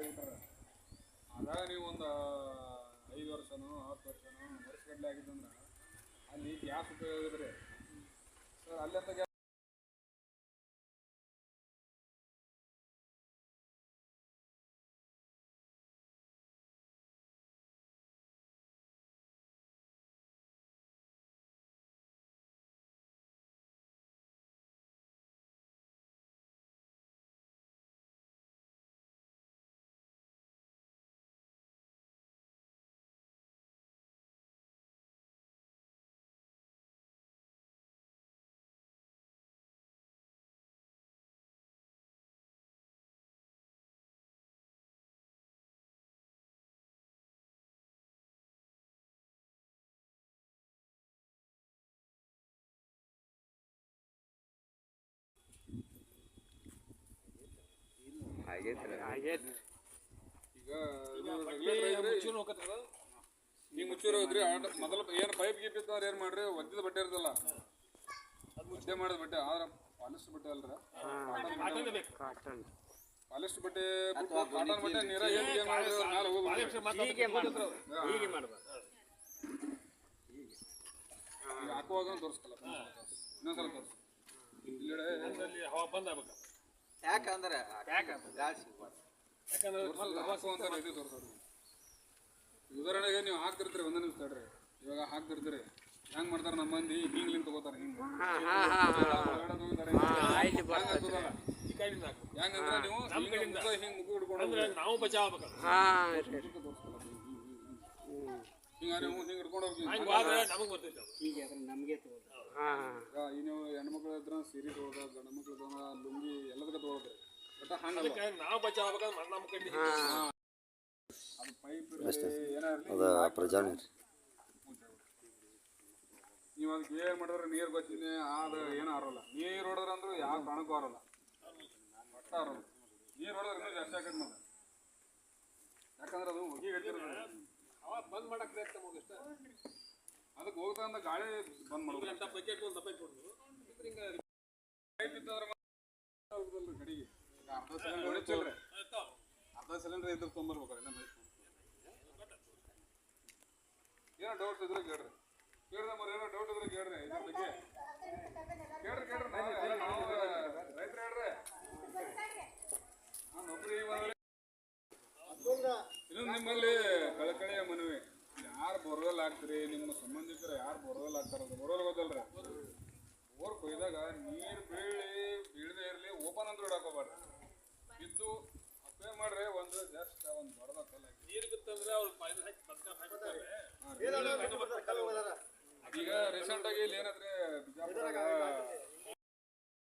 ಆಗಿಬಿಟ್ರೆ ಆದಾಗ ನೀವು ಒಂದು ಐದು ವರ್ಷನೋ, ಹತ್ತು ವರ್ಷನೋ ವರ್ಷಗಟ್ಟಲೆ ಆಗಿದ್ದಂದ್ರೆ ಅಲ್ಲಿ ಗ್ಯಾಸ್ ಉಪಯೋಗ ಇದ್ರಿ, ಸರ್, ಅಲ್ಲಂತ ಗ್ಯಾಸ್ ಈಗ. ಈ ಮುಚ್ಚೂರು ಹೋದ್ರಿ ಮೊದಲ ಏನು ಪೈಪ್ ಗೀಪ್ ಇತ್ತಂದ್ರೆ ಏನು ಮಾಡ್ರಿ? ಒದ್ದಿದ ಬಟ್ಟೆ ಇರ್ತಲ್ಲ ಮುಚ್ಚೆ ಮಾಡಿದ ಬಟ್ಟೆ. ಆದ್ರೆ ಪಾಲಿಸ್ಟರ್ ಬಟ್ಟೆ ಅಲ್ರ? ಕಾಟನ್ ಪಾಲಿಸ್ಟರ್ ಬಟ್ಟೆ. ಬಿಟ್ಟು ಕಾಟನ್ ಬಟ್ಟೆ ನೀರ ಏನು ಮಾಡಿದ್ರೆ ಮ್ಯಾಲೆ ಈಗ ಹಾಕುವಾಗ ತೋರಿಸ್ಕಲ್ಲ. ಇನ್ನೊಂದ್ಸಲ ತೋರಿಸ್. ಇಲ್ಲಿ ಹವಾ ಬಂದ ಯಾಕಂದ್ರೆ ಗಾಳಿ ಸಿಗ್ಬಾರ್ದು ಯಾಕಂದ್ರೆ ಅಂತ ಉದಾಹರಣೆಗೆ ನೀವು ಹಾಕ್ತಿರ್ತೀರಿ ಒಂದೇ ನಿಮಿಷ ತಡ್ರಿ ಇವಾಗ ಹಾಕ್ತಿರ್ತೀರಿ. ಹೆಂಗ್ ಮಾಡ್ತಾರ ನಮ್ಮ ಮಂದಿ? ಹಿಂಗ್ಲಿಂದ ತಗೋತಾರೆ ಹಿಂಗ್. ಹೆಂಗಂದ್ರೆ ನೀವು ಹಿಂಗೆ ಮುಗಿ ಹಿಂಗ್ ಹಿಡ್ಕೊಂಡು ನಾವು ಬಚಾವ್ ಹಿಡ್ಕೊಂಡು ನಮಗ್ ನೀವು ಹೆಣ್ಮಕ್ಳು ಇದ್ರ ಸೀರೆ ಗಂಡ ಮಕ್ಳ ಮಕ್ಳು ಅದಕ್ಕೆ ನಾವು ಬಚಾವ್ ಆಗ್ಬೇಕಂದ್ರೆ ನಮ್ಮ ಕಡೆ ಅದು ಪೈಪ್ ಏನಾಗ್ಲಿ ಅದ ಪ್ರಜಾನಿ. ನೀವು ಅದಕ್ಕೆ ಏನ್ ಮಾಡಿದ್ರೆ ನೀರ್ ಗೊತ್ತಿನಿ ಆದ ಏನು ಆರೋಲ್ಲ. ನೀರ್ ಹೊಡೆದ್ರ ಅಂದ್ರೂ ಯಾವ ಪ್ರಾಣಕ್ಕೂ ಆರೋಲ್ಲ. ಒಟ್ಟ ಆರೋಲ್ಲ. ನೀರ್ ಹೊಡೆದ್ರೆ ಇನ್ನೂ ಜಾಸ್ತಿ ಆಗತ್ತೆ ಮತ್ತೆ ಯಾಕಂದ್ರೆ ಅದು ಹೊಗೆ ಗಟ್ಟಿರ್ತದೆ ಹವಾ ಬಂದ್ ಮಾಡಕ್ ಪ್ರಯತ್ನ ಮಾಡೋದು ಅಷ್ಟೇ. ಅದಕ್ಕೆ ಹೋಗ್ತಾ ಅಂದ ಗಾಳಿ ಬಂದ್ ಮಾಡೋದು ಅಂತ ಬಕೆಟ್ ಒಂದು ದಪ್ಪ ಕೊಡ್ದು ಪೈಪ್ ಇತ್ತಂದ್ರೆ ಅರ್ಧ ಸಿಲಿಂಡರ್ ಇದ್ರೆ ತೊಂಬರ್ಬೇಕು ಎಲ್ಲ ಏನೋ ಡೌಟ್ ಇದ್ರೆ ಕೇಳ್ರಿ. ಕೇಳ್ರಿ ಮರ ಏನೋ ಡೌಟ್ ಇದ್ರೆ ಕೇಳ್ರಿ ಇದ್ರ ಬಗ್ಗೆ. ಕೇಳ್ರಿ ಕೇಳ್ರಿ ನಾವು ರೈತರು ಹೇಳ್ರಿ. ಬಂದ್ರೆ ಇನ್ನೊಂದು ನಿಮ್ಮಲ್ಲಿ ಕಳಕಳಿಯ ಮನವಿ. ಯಾರು ಬೋರ್ವೆಲ್ ಆಗ್ತೀರಿ ನಿಮ್ಮ ಸಂಬಂಧಿಕರು ಯಾರು ಬೋರ್ವೆಲ್ ಇಲ್ಲಿ ಏನಾದ್ರೆ ಬಿಜಾಪುರದಾಗ